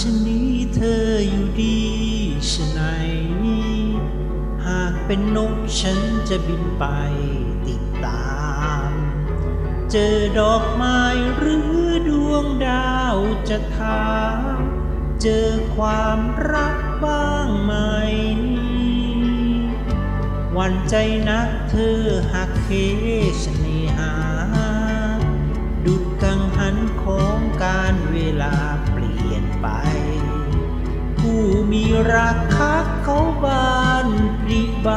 ชนี้เธออยู่ดีชะไหน หากเป็นนกฉันจะบินไปติดตาม เจอดอกไม้หรือดวงดาวจะถามเจอความรักบ้างไหม วันใจนักเธอหักเหชเนหา ดุดกังหันของการเวลาเป ไป ผู้มีรักคักเขาบานปริใบ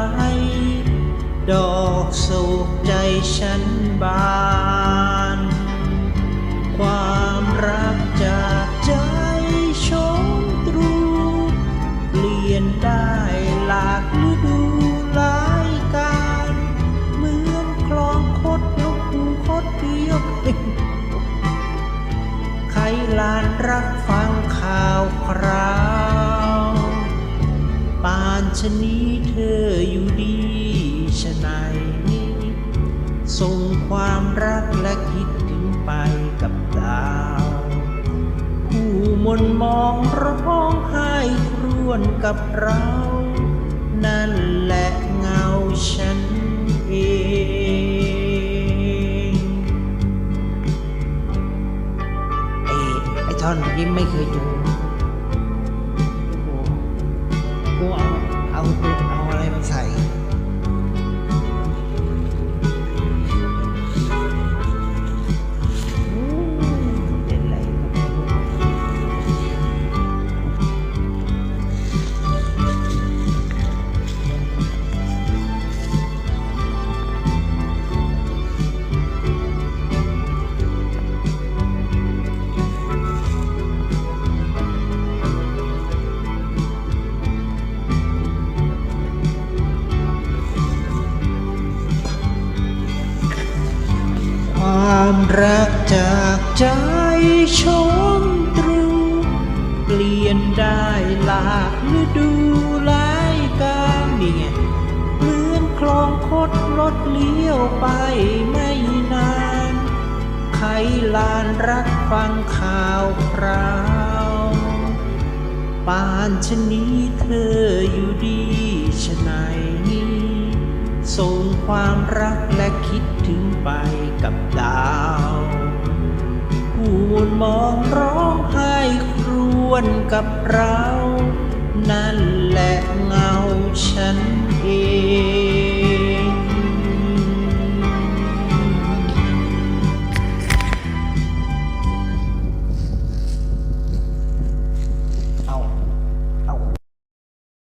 ดอกโศกใจฉันบาน ความรักจากใจชมตรู เปลี่ยนได้หลากฤดูหลายการเหมือนคลองคดนกหูคดเดียว ใครลานรักฟั ชนี้เธออยู่ดีชะไหนส่งความรักและคิดถึงไปกับดาว ผู้มนมองร้องไห้ครวญกับเรา นั่นแหละเงาฉันเองเอ้ไอ้ท่อนยิ้มไม่เคยดู เความรักจากใจชมตรูเปลี่ยนได้หลากฤดูหลายการนี่ไงเหมือนคลองคดรถเลี้ยวไปไม่นานใครลานรักฟังข่าวคราวปานชนี้เธออยู่ดีชะไหน ส่งความรักและคิดถึงไปกับดาวคูณมองร้องไห้ครวนกับเรา นั่นแหละเงาฉันเอง